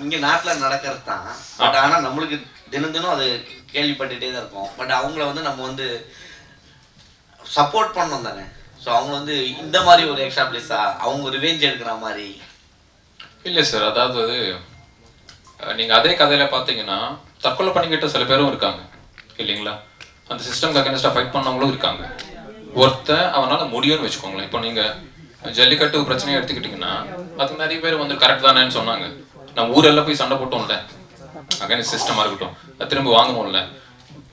இங்க நாட்டுல நடக்கிறது தான். பட் ஆனா நம்மளுக்கு தினம் தினம் அது கேள்விப்பட்டுட்டே தான் இருக்கோம். பட் அவங்கள வந்து நம்ம வந்து சப்போர்ட் பண்ணோம் தானே. ஸோ அவங்க வந்து இந்த மாதிரி ஒரு எக்ஸாம்பிளிஸா அவங்க ரிவெஞ்ச் எடுக்கிற மாதிரி. இல்லை சார் அதாவது அஹ், நீங்க அதே கதையில பாத்தீங்கன்னா தற்கொலை பண்ணிக்கிட்ட சில பேரும் இருக்காங்க. இல்லைங்களா? அந்த சிஸ்டம்க்கு அகேன்ஸ்டா ஃபைட் பண்ணவங்களும் இருக்காங்க. ஒருத்தன் அவனால முடியும்னு வச்சுக்கோங்களேன். இப்போ நீங்க ஜல்லிக்கட்டு பிரச்சனையை எடுத்துக்கிட்டீங்கன்னா அதுக்கு நிறைய பேர் வந்து கரெக்ட் தானேன்னு சொன்னாங்க. நான் ஊரெல்லாம் போய் சண்டை போட்டோம்ல. அகைன் சிஸ்டமா இருக்கட்டும். திரும்ப வாங்கணும்ல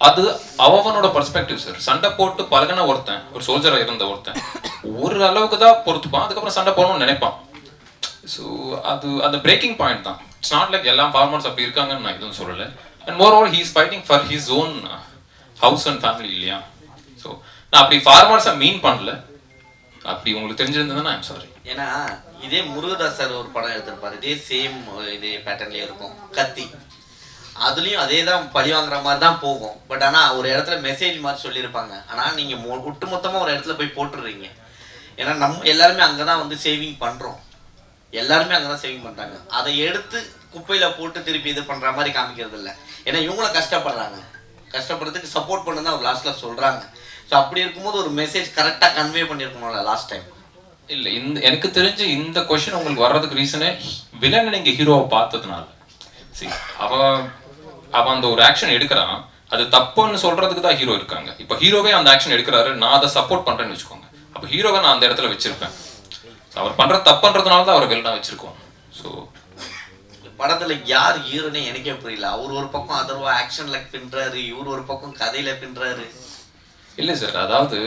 அது அவனோட பர்ஸ்பெக்டிவ் சார் சண்டை போட்டு பழகின ஒருத்தன் ஒரு சோல்ஜரா இருந்த ஒருத்தன் ஒரு அளவுக்கு தான் பொறுத்துப்பான். அதுக்கப்புறம் சண்டை போடணும்னு நினைப்பான். ஸோ அது அந்த பிரேக்கிங் பாயிண்ட் தான். இட்ஸ் நாட் லைக் எல்லா ஃபார்மர்ஸ் அப்படி இருக்காங்கன்னு நான் எதுவும் சொல்லலை. And more over he's fighting for his own house and family இல்லையா? ஸோ நான் அப்படி ஃபார்மர்ஸை மீன் பண்ணல. அப்படி உங்களுக்கு தெரிஞ்சிருந்ததுன்னா ஐம் சாரி ஏன்னா இதே முருகதாசர் ஒரு படம் எடுத்திருப்பாரு. இதே சேம் இதே பேட்டர்ன்லயே இருக்கும். கத்தி. அதுலயும் அதே தான் பழி வாங்குற மாதிரி தான் போகும். பட் ஆனா ஒரு இடத்துல மெசேஜ் மாதிரி சொல்லியிருப்பாங்க. ஆனா நீங்க மொ- ஒட்டுமொத்தமாக ஒரு இடத்துல போய் போட்டுடுறீங்க ஏன்னா நம்ம எல்லாருமே அங்கதான் வந்து சேவிங் பண்றோம். எல்லாருமே அங்கதான் சேவிங் பண்றாங்க. அதை எடுத்து குப்பையில போட்டு திருப்பி இது பண்ற மாதிரி காமிக்கிறது இல்லை. ஏன்னா இவங்களும் கஷ்டப்படுறாங்க. கஷ்டப்படுறதுக்கு சப்போர்ட் பண்ணு தான் லாஸ்ட்ல சொல்றாங்க. ஸோ அப்படி இருக்கும்போது ஒரு மெசேஜ் கரெக்டாக கன்வே பண்ணியிருக்கணும்ல லாஸ்ட் டைம் இல்ல இந்த எனக்கு தெரிஞ்சு இந்த கொஸ்டின் உங்களுக்கு வர்றதுக்கு ரீசனே வில்லனை நீங்க ஹீரோவை பார்த்ததுனால. See அவன் அவன் அந்த ஒரு ஆக்ஷன் எடுக்கிறான் அது தப்புன்னு சொல்றதுக்கு தான் ஹீரோ இருக்காங்க. இப்போ ஹீரோவே அந்த ஆக்ஷன் எடுக்கிறாரு நான் அதை சப்போர்ட் பண்றேன்னு வச்சுக்கோங்க. அப்போ ஹீரோவை நான் அந்த இடத்துல வச்சிருப்பேன். அவர் பண்ற தப்புன்றதுனால தான் அவரை வில்லனா வச்சிருக்கோம். ஸோ படத்துல யார் ஹீரோனே எனக்கே புரியல. அவர் ஒரு பக்கம் அதர்வா ஆக்ஷன்ல பின்றாரு இவர் ஒரு பக்கம் கதையில பின்றாரு. இல்லை சார் அதாவது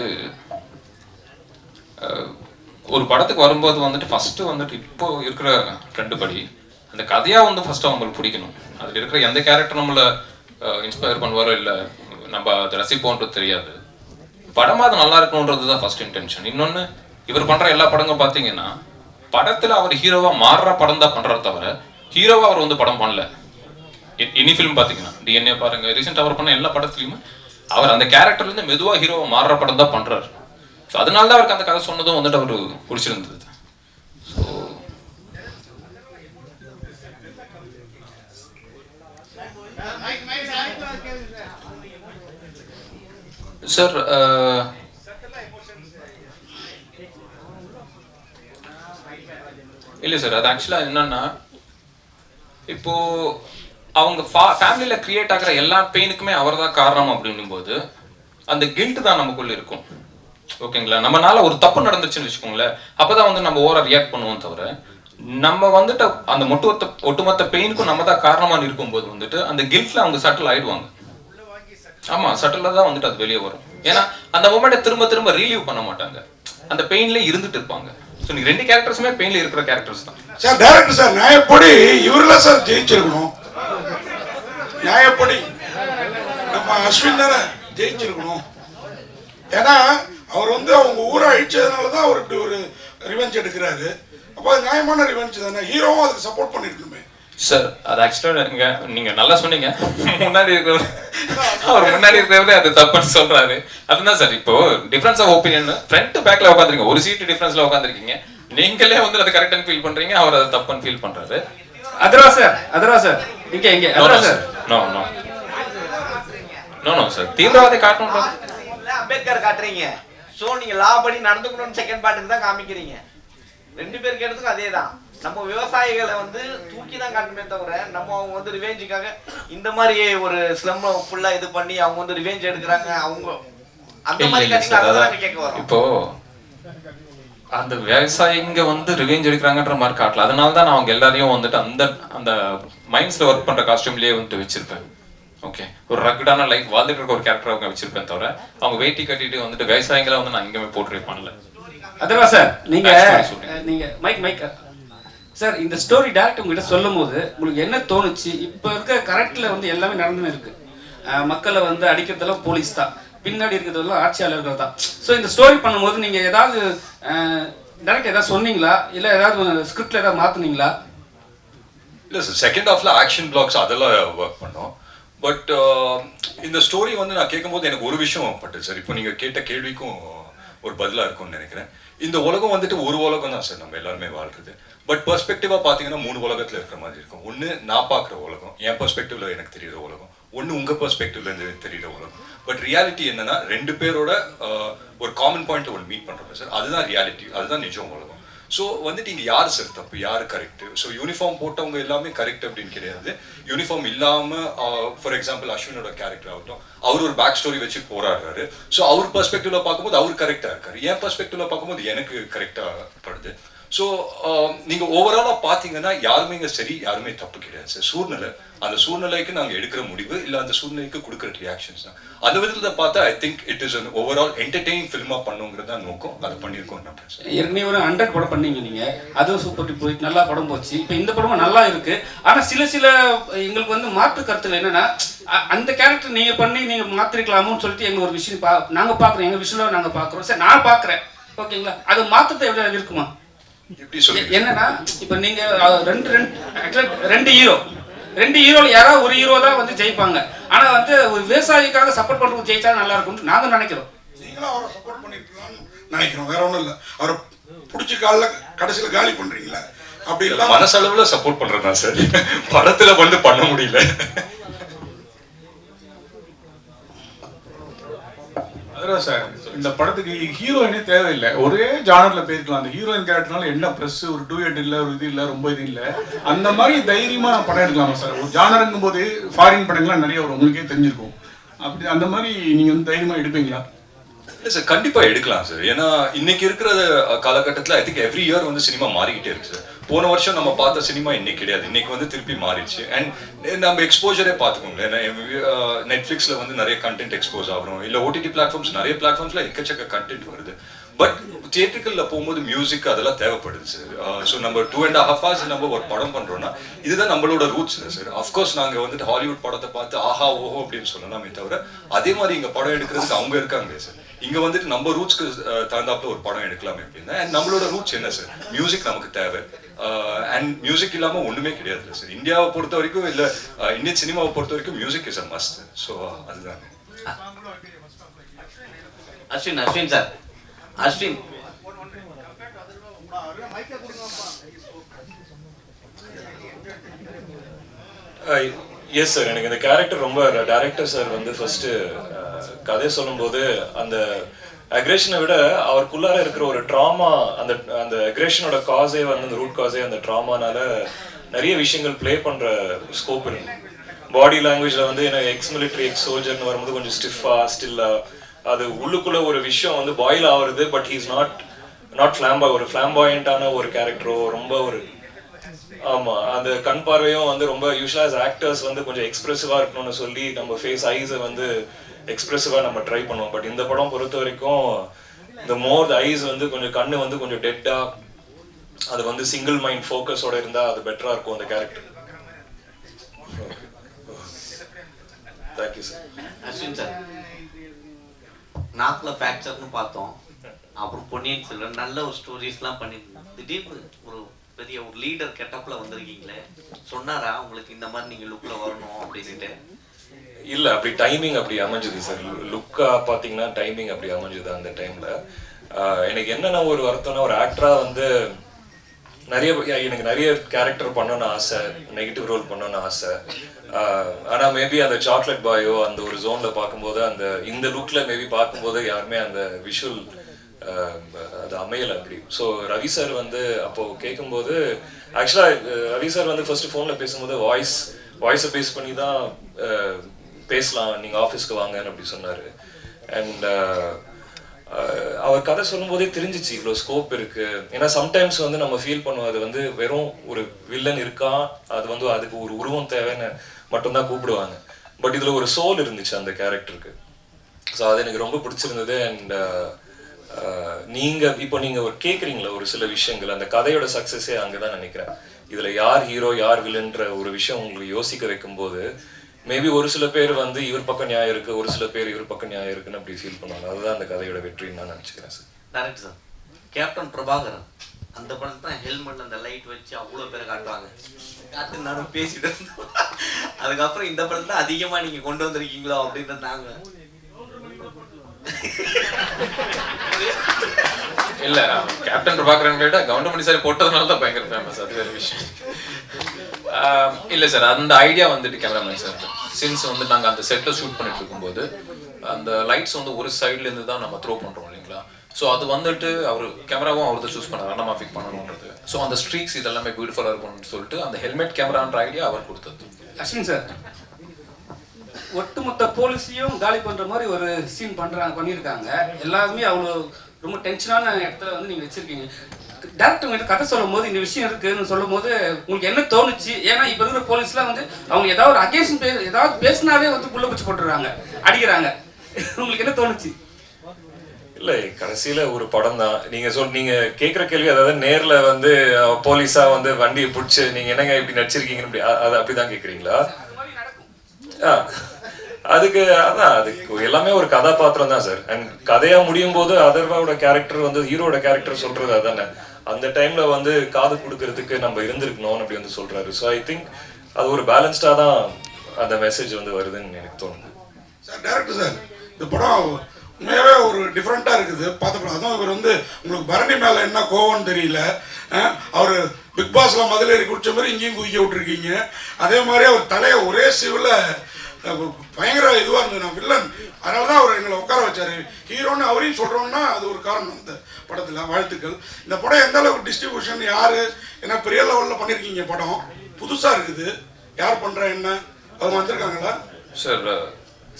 ஒரு படத்துக்கு வரும்போது வந்துட்டு ஃபர்ஸ்ட் வந்துட்டு இப்போ இருக்கிற ட்ரெண்டு படி அந்த கதையா வந்து ஃபர்ஸ்ட் அவங்களுக்கு பிடிக்கணும். அதில் இருக்கிற எந்த கேரக்டர் நம்மள இன்ஸ்பயர் பண்ணுவாரோ இல்லை நம்ம அதை ரசிப்போன்றது தெரியாது. படமா அது நல்லா இருக்கணுன்றது தான் ஃபர்ஸ்ட் இன்டென்ஷன் இன்னொன்னு இவர் பண்ற எல்லா படங்களும் பார்த்தீங்கன்னா படத்துல அவர் ஹீரோவா மாறுற படம் தான் பண்றாரு தவிர ஹீரோவா அவர் வந்து படம் பண்ணல. எ- எனி ஃபிலிம் பாத்தீங்கன்னா டிஎன்ஏ பாருங்க. ரீசெண்ட் அவர் பண்ண எல்லா படத்துலயுமே அவர் அந்த கேரக்டர்ல இருந்து மெதுவா ஹீரோவா மாறுற படம் தான் பண்றாரு. ஸோ அதனால தான் அவருக்கு அந்த கதை சொன்னதும் வந்துட்டு அவரு பிடிச்சிருந்தது. ஸோ சார் uh, இல்லை சார் அது ஆக்சுவலாக என்னன்னா இப்போ அவங்க ஃபா ஃபேமிலியில கிரியேட் ஆகிற எல்லா பெயினுக்குமே அவர் தான் காரணம் அப்படின்னும் போது அந்த கில்ட் தான் நமக்குள்ள இருக்கும். ஓகேங்களா? நம்மனால ஒரு தப்பு நடந்துச்சுன்னு வச்சுக்கோங்களேன். அப்பதான் வந்து நம்ம ஓரா ரியாக்ட் பண்ணுவோம் தவிர நம்ம வந்துட்டு அந்த ஒட்டுமொத்த ஒட்டுமொத்த பெயினுக்கும் நம்ம தான் காரணமா இருக்கும்போது வந்துட்டு அந்த கில்ட்ல அவங்க சட்டில் ஆயிடுவாங்க. ஆமா சட்டில தான் வந்துட்டு அது வெளியே வரும். ஏன்னா அந்த மொமெண்ட்டை திரும்ப திரும்ப ரீலீவ் பண்ண மாட்டாங்க. அந்த பெயின்ல இருந்துட்டு இருப்பாங்க. ஸோ நீங்க ரெண்டு கேரக்டர்ஸுமே பெயின்ல இருக்கிற கேரக்டர்ஸ் தான். சார் டைரக்டர் சார் நியாயப்படி இவரெல்லாம் சார் ஜெயிச்சிருக்கணும். நியாயப்படி நம்ம அஸ்வின் தானே ஜெயிச்சிருக்கணும். ஏன்னா அவர் வந்து அவங்க ஊரை அழிச்சதுனால தான் அவர் இப்படி ஒரு ரிவெஞ்ச் எடுக்கிறாரு. அப்போ அது நியாயமான ரிவெஞ்ச் தானே? ஹீரோவும் அதுக்கு சப்போர்ட் பண்ணிருக்கணுமே. சார் அது ஆக்சுவலா நீங்க நீங்க நல்லா சொன்னீங்க. முன்னாடி இருக்கிறவர் அவர் முன்னாடி இருக்கிறவரே அது தப்புன்னு சொல்றாரு. அதுதான் சார் இப்போ டிஃபரன்ஸ் ஆஃப் ஒப்பீனியன் ஃப்ரண்ட் பேக்ல உட்காந்துருக்கீங்க ஒரு சீட் டிஃபரன்ஸ்ல உட்காந்துருக்கீங்க நீங்களே வந்து அது கரெக்ட்னு ஃபீல் பண்றீங்க அவர் அது தப்புன்னு ஃபீல் பண்றாரு. அதர்வா சார் அதர்வா சார் இங்க இங்க. No sir no no no no sir தீவிரவாதி காட்டணும் அம்பேத்கர் காட்டுறீங்க. சோ நீங்க லா படி நடந்துக்கணும்னு செகண்ட் பார்ட்டுக்கு தான் காமிக்கிறீங்க. ரெண்டு பேருக்கு எடுத்துக்கும் அதே தான் நம்ம விவசாயிகளை வந்து தூக்கி தான் காட்டணுமே தவிர நம்ம அவங்க வந்து ரிவெஞ்சுக்காக இந்த மாதிரி ஒரு ஸ்லம் ஃபுல்லா இது பண்ணி அவங்க வந்து ரிவெஞ்ச் எடுக்கிறாங்க அவங்க அந்த மாதிரி கேட்க வரோம். இப்போ அந்த விவசாயிங்க வந்து ரிவெஞ்ச் எடுக்கிறாங்கன்ற மாதிரி காட்டல. அதனால தான் நான் அவங்க எல்லாரையும் வந்துட்டு அந்த அந்த மைண்ட்ஸ்ல ஒர்க் பண்ற காஸ்டியூம்லயே வந்துட்டு வச்சிருப்பேன். ஓகே ஒரு ரக்கடான லைஃப் வாழ்ந்துட்டு இருக்க ஒரு கேரக்டர் அவங்க வச்சிருப்பேன் தவிர அவங்க வேட்டி கட்டிட்டு வந்துட்டு விவசாயிகளை வந்து நான் எங்கேயுமே போர்ட்ரே பண்ணல. அதர்வா சார் நீங்க நீங்க மைக் மைக் சார் இந்த ஸ்டோரி டேரக்ட் உங்ககிட்ட சொல்லும் போது உங்களுக்கு என்ன தோணுச்சு? இப்போ இருக்க கரெக்ட்ல வந்து எல்லாமே நடந்துன்னு இருக்கு. மக்களை வந்து அடிக்கிறதெல்லாம் போலீஸ் தான். பின்னாடி இருக்கிறதெல்லாம் ஆட்சியாளர்கள் தான். ஸோ இந்த ஸ்டோரி பண்ணும்போது நீங்க ஏதாவது டேரக்ட் ஏதாவது சொன்னீங்களா? இல்ல ஏதாவது ஸ்கிரிப்ட்ல ஏதாவது மாத்துனீங்களா? இல்லை சார் செகண்ட் ஹாஃப்ல ஆக்ஷன் பிளாக்ஸ் அதெல்லாம் ஒர்க் பண்ணோம். பட் இந்த ஸ்டோரி வந்து நான் கேட்கும்போது எனக்கு ஒரு விஷயம் பட்டு சார் இப்போ நீங்கள் கேட்ட கேள்விக்கும் ஒரு பதிலாக இருக்கும்னு நினைக்கிறேன். இந்த உலகம் வந்துட்டு ஒரு உலகம் தான் சார் நம்ம எல்லாருமே வாழ்றது. பட் பெர்ஸ்பெக்டிவா பார்த்தீங்கன்னா மூணு உலகத்தில் இருக்கிற மாதிரி இருக்கும். ஒன்று நான் பார்க்குற உலகம் என் பெர்ஸ்பெக்டிவ்ல எனக்கு தெரியுற உலகம். ஒன்று உங்கள் பெர்ஸ்பெக்டிவ்ல இருந்து தெரியுற உலகம். பட் ரியாலிட்டி என்னன்னா ரெண்டு பேரோட uh, ஒரு காமன் பாயிண்ட் ஒன்று மீட் பண்ணுறோம் சார் அதுதான் ரியாலிட்டி அதுதான் நிஜம் உலகம். ஸோ வந்துட்டு இங்கே யார் சார் தப்பு? யார் கரெக்ட் ஸோ யூனிஃபார்ம் போட்டவங்க எல்லாமே கரெக்ட் அப்படின்னு கிடையாது. யூனிஃபார்ம் இல்லாம ஃபார் எக்ஸாம்பிள் அஸ்வினோட கேரக்டர் ஆகட்டும் அவர் ஒரு பேக் ஸ்டோரி வச்சு போராடுறாரு. ஸோ அவர் பர்ஸ்பெக்டிவ்ல பார்க்கும்போது அவர் கரெக்டாக இருக்காரு. என் பர்ஸ்பெக்டிவ்ல பார்க்கும்போது எனக்கு கரெக்டாக படுது. ஸோ um, நீங்க ஓவராலாக பாத்தீங்கன்னா யாருமே இங்க சரி யாருமே தப்பு கிடையாது சார். சூழ்நிலை. அந்த சூழ்நிலைக்கு நாங்க எடுக்கிற முடிவு இல்லை அந்த சூழ்நிலைக்கு கொடுக்குற ரியாக்ஷன்ஸ் தான். அந்த விதத்தில் பார்த்தா I think it is an overall entertain ஃபில்மா பண்ணுங்கிறது தான் நோக்கம். அதை பண்ணியிருக்கோம் நான் ஏற்கனவே ஒரு ஹண்ட்ரட் படம் பண்ணீங்க நீங்க. அதுவும் சூப்பர் டூப் போய் நல்லா படம் போச்சு. இப்போ இந்த படமும் நல்லா இருக்கு. ஆனா சில சில எங்களுக்கு வந்து மாற்று கருத்துல என்னன்னா அந்த கேரக்டர் நீங்க பண்ணி நீங்க மாற்றிருக்கலாமோன்னு சொல்லிட்டு எங்க ஒரு விஷயம் பா நாங்க பார்க்குறோம் எங்க விஷயம் நாங்க பாக்குறோம். சார் நான் பாக்குறேன். ஓகேங்களா? அது மாற்றத்தை எவ்வளோ இருக்குமா? என்னன்னா இப்ப நீங்க ரெண்டு ரெண்டு actually ரெண்டு ஹீரோ ரெண்டு ஹீரோல யாராவது ஒரு ஹீரோ தான் வந்து ஜெயிப்பாங்க. ஆனா வந்து ஒரு விவசாயிக்காக சப்போர்ட் பண்றவங்க ஜெயிச்சா நல்லா இருக்கும்னு நாங்க நினைக்கிறோம். நீங்களும் அவரை சப்போர்ட் பண்ணிருக்கலாம்னு நினைக்கிறோம். வேற ஒண்ணும் இல்ல. அவரை பிடிச்சி காலில் கடைசியில காலி பண்றீங்களா அப்படி இல்லாம மனசளவுல சப்போர்ட் பண்றதா சார். படத்துல வந்து பண்ண முடியல. அதான் சார் இந்த படத்துக்கு ஹீரோயினே தேவையில்லை. ஒரே ஜானர்ல போயிருக்கலாம் அந்த ஹீரோயின் கேரக்டர்னால என்ன ப்ரெஸ் ஒரு டூ எட் ஒரு இது இல்லை ரொம்ப இது இல்லை. அந்த மாதிரி தைரியமா படம் எடுக்கலாமா சார் ஒரு ஜானருங்கும் போது ஃபாரின் படங்கள்லாம் நிறைய வரும். உங்களுக்கே தெரிஞ்சிருக்கும். அப்படி அந்த மாதிரி நீங்க வந்து தைரியமா எடுப்பீங்களா? இல்லை சார் கண்டிப்பாக எடுக்கலாம் சார் ஏன்னா இன்னைக்கு இருக்கிற காலகட்டத்தில் ஐ திங்க் எவ்ரி இயர் வந்து சினிமா மாறிக்கிட்டே இருக்கு சார் போன வருஷம் நம்ம பார்த்த சினிமா இன்னைக்கு கிடையாது. இன்னைக்கு வந்து திருப்பி மாறிடுச்சு. அண்ட் eh, நம்ம எக்ஸ்போஜரே பார்த்துக்கோங்களேன். நெட்ஃப்ளிக்ஸில் eh, eh, வந்து நிறைய கண்டென்ட் எக்ஸ்போஸ் ஆகிறோம். இல்ல ஓடிடி பிளாட்ஃபார்ம்ஸ் நிறைய பிளாட்ஃபார்ம்ஸில் எக்கச்சக்க கண்டென்ட் வருது. பட் தியேட்டர்களில் போகும்போது மியூசிக் அதெல்லாம் தேவைப்படுது சார் ஸோ ah, நம்ம டூ அண்ட் ஹாஃப் ஹவர்ஸ் நம்ம ஒரு படம் பண்ணுறோம்னா இதுதான் நம்மளோட ரூட்ஸ் சார் அஃப்கோர்ஸ் நாங்க வந்துட்டு ஹாலிவுட் படத்தை பார்த்து ஆஹா ஓஹோ அப்படின்னு சொல்லலாமே தவிர அதே மாதிரி இங்க படம் எடுக்கிறதுக்கு அவங்க இருக்காங்க சார் இங்க வந்துட்டு நம்ம ரூட்ஸ்க்கு தகுந்தாப்புல ஒரு படம் எடுக்கலாமே அப்படின்னா. அண்ட் நம்மளோட ரூட்ஸ் என்ன சார் மியூசிக் நமக்கு தேவை. அண்ட் மியூசிக் இல்லாம ஒண்ணுமே கிடையாது சார் இந்தியாவை பொறுத்த வரைக்கும் இல்ல இந்தியன் சினிமாவை பொறுத்த வரைக்கும் music is a must so அதுதான். Ashwin Ashwin sir Ashwin. Yes sir எனக்கு இந்த கேரக்டர் ரொம்ப டேரக்டர் சார் வந்து ஃபர்ஸ்ட் கதை சொல்லும்போது அந்த அக்ரேஷனை விட அவருக்குள்ளார இருக்கிற ஒரு ட்ராமா அந்த அந்த அக்ரேஷனோட காஸே வந்து அந்த ரூட் காஸே அந்த ட்ராமானால நிறைய விஷயங்கள் ப்ளே பண்ற ஸ்கோப் இருக்கு. பாடி லாங்குவேஜ்ல வந்து எனக்கு எக்ஸ் மிலிட்ரி எக்ஸ் சோல்ஜர்னு வரும்போது கொஞ்சம் ஸ்டிஃபா ஸ்டில்லா அது உள்ளுக்குள்ள ஒரு விஷயம் வந்து பாயில் ஆகுறது பட் ஹீஸ் நாட் நாட் ஃபிளாம்பா ஒரு ஃபிளாம்பாயண்டான ஒரு கேரக்டரோ ரொம்ப ஒரு ஆமா அந்த கண் பார்வையும் வந்து ரொம்ப யூஸ்வலா ஆக்டர்ஸ் வந்து கொஞ்சம் எக்ஸ்பிரசிவா இருக்கணும்னு சொல்லி நம்ம ஃபேஸ் ஐஸை வந்து எக்ஸ்பிரசிவாக நம்ம ட்ரை பண்ணுவோம். பட் இந்த படம் பொறுத்த வரைக்கும் இந்த மோர் த ஐஸ் வந்து கொஞ்சம் கண்ணு வந்து கொஞ்சம் டெட்டா அது வந்து சிங்கிள் மைண்ட் ஃபோக்கஸோட இருந்தால் அது பெட்டரா இருக்கும் அந்த character thank you sir Ashwin sir நாக்கில் ஃப்ராக்சர்னு பார்த்தோம். அப்புறம் பொன்னியின் செல்வன் நல்ல ஒரு ஸ்டோரிஸ்லாம் பண்ணியிருந்தோம் திடீர்னு ஒரு பெரிய ஒரு லீடர் கெட்டப்பில் வந்திருக்கீங்களே. சொன்னாரா உங்களுக்கு இந்த மாதிரி நீங்க லுக்ல வரணும் அப்படின்னுட்டு. இல்ல அப்படி டைமிங் அப்படி அமைஞ்சது சார் லுக்கா பாத்தீங்கன்னா டைமிங் அப்படி அமைஞ்சது அந்த டைம்ல எனக்கு என்னென்ன ஒரு வருத்தம்னா ஒரு ஆக்டரா வந்து நிறைய எனக்கு நிறைய கேரக்டர் பண்ணணும்னு ஆசை நெகட்டிவ் ரோல் பண்ணணும்னு ஆசை. ஆனா மேபி அந்த சாக்லேட் பாயோ அந்த ஒரு ஜோன்ல பார்க்கும்போது அந்த இந்த லுக்ல மேபி பார்க்கும்போது யாருமே அந்த விஷுவல் அது அமையல அப்படி. ஸோ ரவி சார் வந்து அப்போ கேட்கும்போது ஆக்சுவலா ரவி சார் வந்து ஃபர்ஸ்ட் ஃபோன்ல பேசும்போது வாய்ஸ் வாய்ஸை பேஸ் பண்ணி தான் பேசலாம் நீங்க ஆஃபீஸ்க்கு வாங்கன்னு அப்படி சொன்னாரு. அண்ட் uh, uh, அவர் கதை சொல்லும்போதே தெரிஞ்சிச்சு இவ்வளோ ஸ்கோப் இருக்கு. ஏன்னா சம்டைம்ஸ் வந்து நம்ம ஃபீல் பண்ணுவோம் அது வந்து வெறும் ஒரு வில்லன் இருக்கா அது வந்து அதுக்கு ஒரு உருவம் தேவைன்னு மட்டும்தான் கூப்பிடுவாங்க. பட் இதுல ஒரு சோல் இருந்துச்சு அந்த கேரக்டருக்கு ஸோ அது எனக்கு ரொம்ப பிடிச்சிருந்தது அண்ட் uh, நீங்க இப்போ நீங்க ஒரு கேட்குறீங்களா ஒரு சில விஷயங்கள் அந்த கதையோட சக்சஸே அங்கதான் நினைக்கிறேன். இதுல யார் ஹீரோ யார் வில்லன்ற ஒரு விஷயம் உங்களுக்கு யோசிக்க வைக்கும்போது மேபி ஒரு சில பேர் வந்து இவர் பக்கம் நியாயம் இருக்கு ஒரு சில பேர் இவர் பக்கம் நியாயம் இருக்குன்னு அப்படி ஃபீல் பண்ணுவாங்க. அதுதான் அந்த கதையோட வெற்றின்னு நான் நினைச்சுக்கிறேன் sir correct sir captain Prabhakaran அந்த படத்துல தான் ஹெல்மெட்ல அந்த லைட் வச்சு அவ்வளவு பேரை காட்டுவாங்க. காட்டு நானும் பேசிட்டு இருந்தோம். அதுக்கப்புறம் இந்த படத்துல அதிகமா நீங்க கொண்டு வந்திருக்கீங்களோ அப்படின்றது நாங்க இல்ல கேப்டன் பிரபாகரன் கேட்டா கவுண்டமணி சார் போட்டதுனால தான் பயங்கர ஃபேமஸ் அது வேற விஷயம். இல்ல சார் அந்த ஐடியா வந்துட்டு கேமராமேன் சார் சின்ஸ் வந்து நாங்கள் அந்த செட்டில் ஷூட் பண்ணிட்டு இருக்கும்போது அந்த லைட்ஸ் வந்து ஒரு சைட்லேருந்து தான் நம்ம த்ரோ பண்ணுறோம் இல்லைங்களா? ஸோ அது வந்துட்டு அவர் கேமராவும் அவர் தான் சூஸ் பண்ணார் நம்ம ஃபிக் பண்ணணுன்றது ஸோ அந்த ஸ்ட்ரீக்ஸ் இதெல்லாமே பியூட்டிஃபுல்லாக இருக்கும்னு சொல்லிட்டு அந்த ஹெல்மெட் கேமரான்ற ஐடியா அவர் கொடுத்தது. அஸ்வின் சார் ஒட்டுமொத்த போலீஸையும் காலி பண்ற மாதிரி ஒரு சீன் பண்றாங்க பண்ணியிருக்காங்க. எல்லாருமே அவ்வளோ ரொம்ப டென்ஷனான இடத்துல வந்து நீங்க வச்சிருக்கீங்க. டேரக்டர் உங்ககிட்ட கதை சொல்லும் போது இந்த விஷயம் இருக்குன்னு சொல்லும் போது உங்களுக்கு என்ன தோணுச்சு? ஏன்னா இப்ப இருக்கிற போலீஸ்லாம் வந்து அவங்க ஏதாவது ஒரு அகேஷன் பே ஏதாவது பேசினாவே வந்து புள்ள பிடிச்சி போட்டுறாங்க அடிக்கிறாங்க. உங்களுக்கு என்ன தோணுச்சு? இல்ல கடைசியில ஒரு படம் தான். நீங்க சொல் நீங்க கேக்குற கேள்வி அதாவது நேர்ல வந்து அஹ், போலீஸா வந்து வண்டியை புடிச்சு நீங்க என்னங்க இப்படி நடிச்சிருக்கீங்கன்னு அப்படி அது அப்படிதான் கேக்குறீங்களா ஆ, அதுக்கு அதான் அதுக்கு எல்லாமே ஒரு கதாபாத்திரம் தான் சார் அண்ட் கதையா முடியும் போது அதர்வாவோட கேரக்டர் வந்து ஹீரோட கேரக்டர் சொல்றது அதானே. அந்த டைம்ல வந்து காது கொடுக்கறதுக்கு நம்ம இருந்திருக்கணும் அப்படி வந்து சொல்றாரு. ஸோ ஐ திங்க் அது ஒரு பேலன்ஸ்டா தான் அந்த மெசேஜ் வந்து வருதுன்னு எனக்கு தோணுது. சார் டேரக்டர் சார் இந்த படம் உண்மையாகவே ஒரு டிஃப்ரெண்ட்டாக இருக்குது. பார்த்தப்போ அதுவும் இவர் வந்து உங்களுக்கு பரணி மேலே என்ன கோவம்னு தெரியல. அவர் பிக் பாஸ்ல மதுளேறி குடிச்ச மாதிரி இங்கேயும் குதிக்க விட்டுருக்கீங்க. அதே மாதிரி அவர் தலையை ஒரே சிவில் பயங்கர இதுவாக இருந்தது. நான் வில்லன் அதனால தான் அவர் எங்களை உட்கார வச்சாரு. ஹீரோன்னு அவரையும் சொல்கிறோம்னா அது ஒரு காரணம் இந்த படத்தில் வாழ்த்துக்கள். இந்த படம் எந்த அளவுக்கு டிஸ்ட்ரிபியூஷன் யார் ஏன்னா பெரிய லெவலில் பண்ணியிருக்கீங்க படம்? புதுசாக இருக்குது. யார் பண்ணுறா என்ன? அவங்க வந்திருக்காங்களா? சார்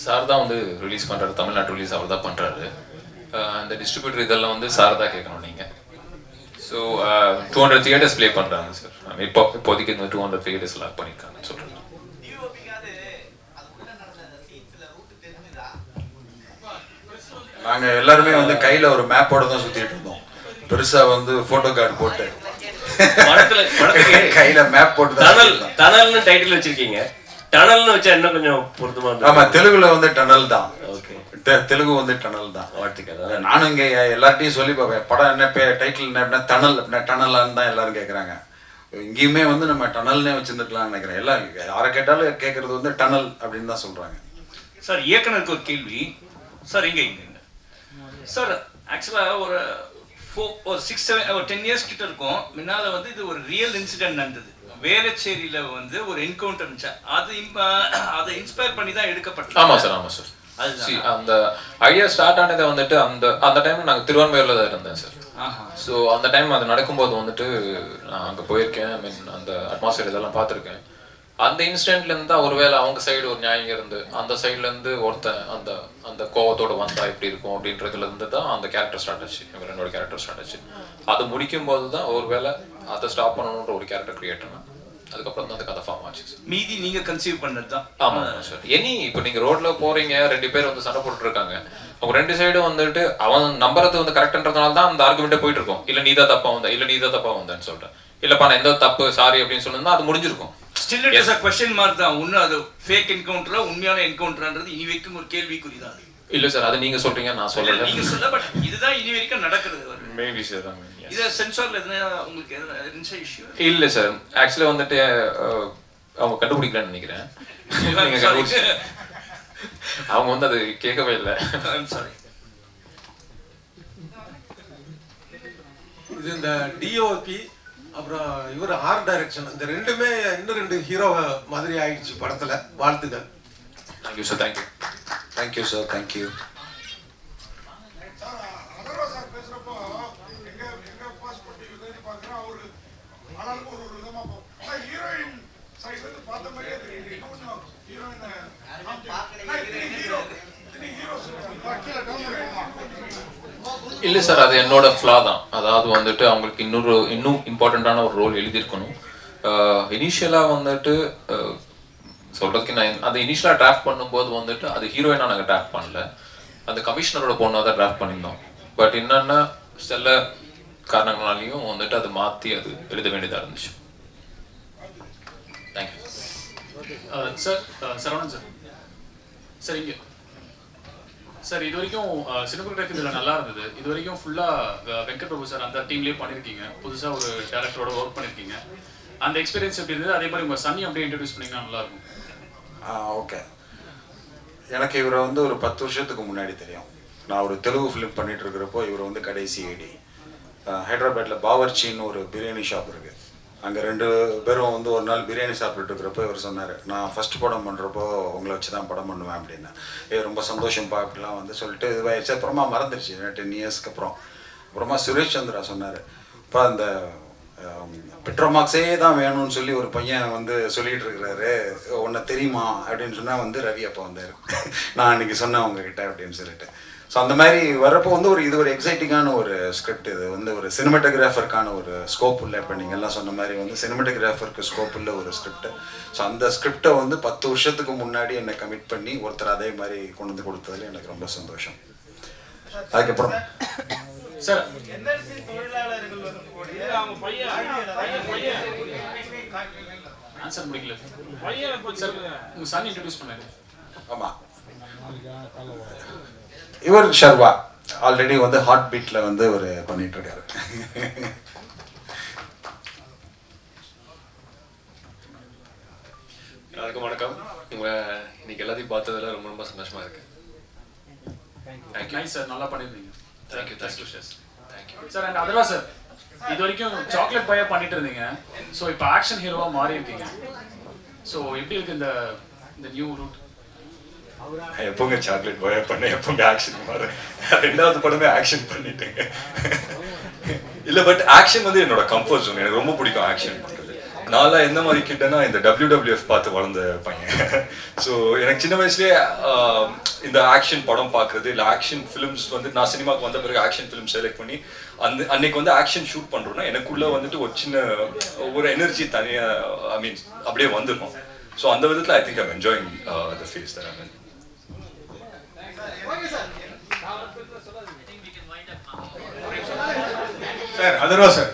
சார் தான் வந்து ரிலீஸ் பண்ணுறாரு தமிழ்நாட்டு ரிலீஸ் அவர் தான் பண்ணுறாரு அந்த டிஸ்ட்ரிபியூட்டர் இதெல்லாம் வந்து சார் தான் கேட்கணும் நீங்கள் so two hundred theatres play பண்ணுறாங்க சார். இப்போ இப்போதைக்கு இந்த டூ ஹண்ட்ரட் தியேட்டர்ஸ் லாக் பண்ணியிருக்காங்கன்னு சொல்கிறேன் நாங்க எல்லாருமே வந்து கையில ஒரு மேப்போட தான் சுத்திட்டு இருந்தோம். பெருசா வந்து போட்டோ. கார்டு போட்டு கையில மேப் போட்டு டனல். டனல்னு டைட்டில் வச்சிருக்கீங்க. டனல்னு வச்சா இன்னும் கொஞ்சம் பொருத்தமா ஆமா தெலுங்குல வந்து டனல் தான். தெலுங்கு வந்து டனல் தான். வாழ்த்துக்கள். நானும் இங்க எல்லார்ட்டையும் சொல்லி பார்ப்பேன் படம் என்ன பே டைட்டில் என்ன அப்படின்னா டனல் அப்படின்னா டனலான்னு தான் எல்லாரும் கேட்குறாங்க இங்கேயுமே வந்து நம்ம டனல்னே வச்சிருந்துக்கலாம்னு நினைக்கிறேன். எல்லாம் யாரை கேட்டாலும் கேட்கறது வந்து டனல் அப்படின்னு தான் சொல்றாங்க. சார் இயக்குனருக்கு ஒரு கேள்வி. சார் இங்க இங்க. சார் ஆக்சுவலாக ஒரு ஃபோ ஒரு சிக்ஸ் செவன் ஒரு டென் இயர்ஸ் கிட்ட இருக்கும். முன்னால வந்து இது ஒரு ரியல் இன்சிடென்ட் நடந்தது. வேளச்சேரியில வந்து ஒரு என்கவுண்டர் இருந்துச்சு. அது அதை இன்ஸ்பயர் பண்ணி தான் எடுக்கப்பட்டது. ஆமா சார் ஆமா சார். அந்த ஐடியா ஸ்டார்ட் ஆனதை வந்துட்டு அந்த அந்த டைம் நாங்க திருவான்மையூர்ல தான் இருந்தேன் சார். ஸோ அந்த டைம் அது நடக்கும்போது வந்துட்டு நான் அங்கே போயிருக்கேன். ஐ மீன் அந்த அட்மாஸ்பியர் இதெல்லாம் பார்த்துருக்கேன். அந்த இன்சிடென்ட்ல இருந்து தான் ஒருவேளை அவங்க சைடு ஒரு நியாயம் இருந்து அந்த சைடுல இருந்து ஒருத்தன் அந்த அந்த கோவத்தோட வந்தா எப்படி இருக்கும் அப்படின்றதுல இருந்து தான் அந்த கேரக்டர் ஸ்டார்ட் ஆச்சு இவங்க என்னோட கேரக்டர் ஸ்டார்ட் ஆச்சு அது முடிக்கும் போது தான் ஒருவேளை அதை ஸ்டாப் பண்ணணுன்ற ஒரு கேரக்டர் கிரியேட் பண்ணேன் அதுக்கப்புறம் தான் அந்த கதை ஃபார்ம் ஆச்சு. மீதி நீங்க கன்சீவ் பண்ணது தான். ஆமா சார் எனி இப்போ நீங்க ரோட்ல போறீங்க ரெண்டு பேர் வந்து சண்டை போட்டுட்டு இருக்காங்க அவங்க ரெண்டு சைடும் வந்துட்டு அவன் நம்புறது வந்து கரெக்ட்ன்றதுனால தான் அந்த ஆர்குமெண்ட்டே போயிட்டு இருக்கும். இல்ல நீ தான் தப்பா வந்த இல்ல நீ தான் தப்பா வந்தேன்னு சொல்லிட்டு. இல்லப்பா நான் எந்த தப்பு சாரி அப்படின்னு சொல்லிருந்தா அது முடிஞ்சிருக்கும். Still it is a question mark தான். ஒண்ணு அது ஃபேக் என்கவுண்டரா உண்மையான என்கவுண்டரான்றது இனி வரைக்கும் ஒரு கேள்விக்குறி தான் அது. இல்ல சார் அது நீங்க சொல்றீங்க நான் சொல்லல. நீங்க சொல்ல பட் இதுதான் இனி வரைக்கும் நடக்கிறது ஒரு மேபி சார் இத சென்சார்ல எதுனா உங்களுக்கு எதுனா இஷ்யூ இல்ல சார். ஆக்சுவலா வந்துட்டு அவங்க கண்டுபிடிக்கலன்னு நினைக்கிறேன். அவங்க வந்து அது கேட்கவே இல்லை. சாரி இது இந்த டிஓபி அப்புறம் இவர் ஆர்ட் டைரக்ஷன் இந்த ரெண்டுமே இன்னும் ரெண்டு ஹீரோ மாதிரி ஆயிடுச்சு படத்துல. வாழ்த்துக்கள். Thank you sir thank you thank you sir thank you Atharvaa sir பேசுறப்போ எங்க எங்க பாஸ்போர்ட் இதுன்னு பார்க்குறோம் அவரு ஆனாலும் ஒரு ஒரு விதமா போ- ஆனா ஹீரோயின் சைடுல இருந்து பார்த்த மாதிரியே தெரியுது இன்னும் கொஞ்சம் ஹீரோயின் ஹீரோ ஹீரோஸ் கீழே டவுன் இல்ல சார் அது என்னோட ஃப்ளா தான். அதாவது வந்துட்டு அவங்களுக்கு இன்னொரு இன்னும் இம்பார்ட்டண்ட்டான ஒரு ரோல் எழுதியிருக்கணும். இனிஷியலாக வந்துட்டு சொல்கிறதுக்கு சொல்றதுக்கு நான் அது இனிஷியலாக டிராஃப்ட் பண்ணும்போது வந்துட்டு அது ஹீரோயினாக நாங்கள் டிராஃப்ட் பண்ணல. அந்த கமிஷனரோட பொண்ணாக தான் டிராஃப்ட் பண்ணியிருந்தோம். பட் என்னென்னா சில காரணங்களாலையும் வந்துட்டு அது மாற்றி அது எழுத வேண்டியதாக இருந்துச்சு. Thank you sir Saravanan sir. சரிங்க சார் இது வரைக்கும் சினிமோகிராஃபி இதில் நல்லா இருந்தது. இது வரைக்கும் ஃபுல்லாக வெங்கட் பிரபு சார் அந்த டீம்லேயே பண்ணியிருக்கீங்க புதுசாக ஒரு டேரக்டரோட ஒர்க் பண்ணியிருக்கீங்க அந்த எக்ஸ்பீரியன்ஸ் எப்படி இருந்தது? அதே மாதிரி உங்கள் சன்னி அப்படியே இன்ட்ரடியூஸ் பண்ணிங்கன்னா நல்லாயிருக்கும் ஓகே எனக்கு இவரை வந்து ஒரு பத்து வருஷத்துக்கு முன்னாடி தெரியும். நான் ஒரு தெலுங்கு ஃபிலிம் பண்ணிட்டு இருக்கிறப்போ இவர் வந்து கடைசி ஐடி ஹைதராபாத்தில் பாவர்ச்சின்னு ஒரு பிரியாணி ஷாப் இருக்குது அங்கே ரெண்டு பேரும் வந்து ஒரு நாள் பிரியாணி சாப்பிட்டுட்டு இருக்கிறப்போ இவர் சொன்னார் நான் ஃபர்ஸ்ட் படம் பண்ணுறப்போ உங்களை வச்சு தான் படம் பண்ணுவேன் அப்படின்னு. ஏ ரொம்ப சந்தோஷம்ப்பா அப்படிலாம் வந்து சொல்லிட்டு இதுவாயிடுச்சு அப்புறமா மறந்துடுச்சு டென் இயர்ஸ்க்கு அப்புறம். அப்புறமா சுரேஷ் சந்திரா சொன்னார் இப்போ அந்த பெட்ரோமாக்ஸே தான் வேணும்னு சொல்லி ஒரு பையன் வந்து சொல்லிட்டு இருக்கிறாரு. உன்னை தெரியுமா? அப்படின்னு சொன்னால் வந்து ரவி அப்போ வந்தார். நான் அன்னைக்கு சொன்னேன் உங்ககிட்ட அப்படின்னு சொல்லிட்டு. ஸோ அந்த மாதிரி வரப்போ வந்து ஒரு இது ஒரு எக்ஸைட்டிங்கான ஒரு ஸ்கிரிப்ட் இது. வந்து ஒரு சினிமாட்டோகிராஃபருக்கான ஒரு ஸ்கோப் உள்ள இப்போ நீங்கள் எல்லாம் சொன்ன மாதிரி வந்து சினிமாட்டோகிராஃபருக்கு ஸ்கோப் உள்ள ஒரு ஸ்கிரிப்ட் ஸோ அந்த ஸ்கிரிப்டை வந்து பத்து வருஷத்துக்கு முன்னாடி என்னை கமிட் பண்ணி ஒருத்தர் அதே மாதிரி கொண்டு வந்து கொடுத்ததுல எனக்கு ரொம்ப சந்தோஷம். அதுக்கப்புறம் சார் ஆன்சர் முடிக்கல சார். உங்க சன் இன்ட்ரடியூஸ் பண்ணாரு. ஆமாம் இவர் ஷர்வா. ஆல்ரெடி வந்து ஹார்ட் பீட்டில் வந்து ஒரு பண்ணிட்டு இருக்காரு எல்லாருக்கும் வணக்கம். உங்களை இன்னைக்கு எல்லாத்தையும் பார்த்ததுல ரொம்ப ரொம்ப சந்தோஷமா இருக்கு. நைஸ் சார் நல்லா பண்ணிருந்தீங்க thank you thank you thank you sir and Atharvaa sir இது வரைக்கும் சாக்லேட் பாயா பண்ணிட்டு இருந்தீங்க ஸோ இப்போ ஆக்ஷன் ஹீரோவா மாறி இருக்கீங்க ஸோ எப்படி இருக்கு இந்த இந்த நியூ ரூட் எப்போங்க சாக்லேட் பாயா பண்ண எப்போங்க ஆக்ஷன் பாரு ரெண்டாவது படமே ஆக்ஷன் பண்ணிட்டேங்க இல்ல பட் ஆக்ஷன் வந்து என்னோட கம்ஃபர்ட் ஜோன் எனக்கு ரொம்ப பிடிக்கும் ஆக்ஷன் பண்றது. நான்லாம் எந்த மாதிரி கிட்டனா இந்த WWF பார்த்து வளர்ந்த பையன். ஸோ எனக்கு சின்ன வயசுலயே இந்த ஆக்ஷன் படம் பாக்குறது இல்லை ஆக்ஷன் ஃபிலிம்ஸ் வந்து நான் சினிமாக்கு வந்த பிறகு ஆக்ஷன் ஃபிலிம் செலக்ட் பண்ணி அந்த அன்னைக்கு வந்து ஆக்ஷன் ஷூட் பண்றோம்னா எனக்குள்ள வந்துட்டு ஒரு சின்ன ஒரு எனர்ஜி தனியா ஐ மீன் அப்படியே வந்துடும் ஸோ அந்த விதத்தில் I think I'm enjoying the phase Dhar I mean sir Atharvaa sir.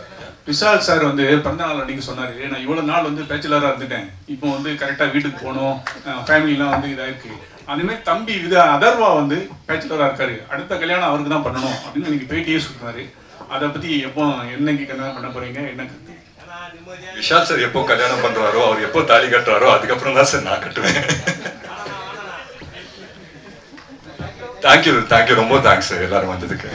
Vishal sir வந்து பிறந்த நாள் அன்னைக்கு சொன்னாரு. நான் இவ்வளவு நாள் வந்து பேச்சுலரா இருந்துட்டேன். இப்போ வந்து கரெக்டா வீட்டுக்கு போகணும். ஃபேமிலிலாம் வந்து இதா இருக்கு அதுமாதிரி தம்பி இது அதர்வா வந்து பேச்சுலரா இருக்காரு. அடுத்த கல்யாணம் அவருக்கு தான் பண்ணணும் அப்படின்னு எனக்கு பேட்டியே சொல்றாரு. அதை பத்தி எப்போ என்னைக்கு கல்யாணம் பண்ண போறீங்க? என்ன கருத்து? விஷால் சார் எப்போ கல்யாணம் பண்றாரோ அவர் எப்போ தாலி கட்டுறாரோ அதுக்கப்புறம் தான் சார் நான் கட்டுவேன். தேங்க்யூ தேங்க்யூ ரொம்ப தேங்க்ஸ் எல்லாரும் வந்ததுக்கு.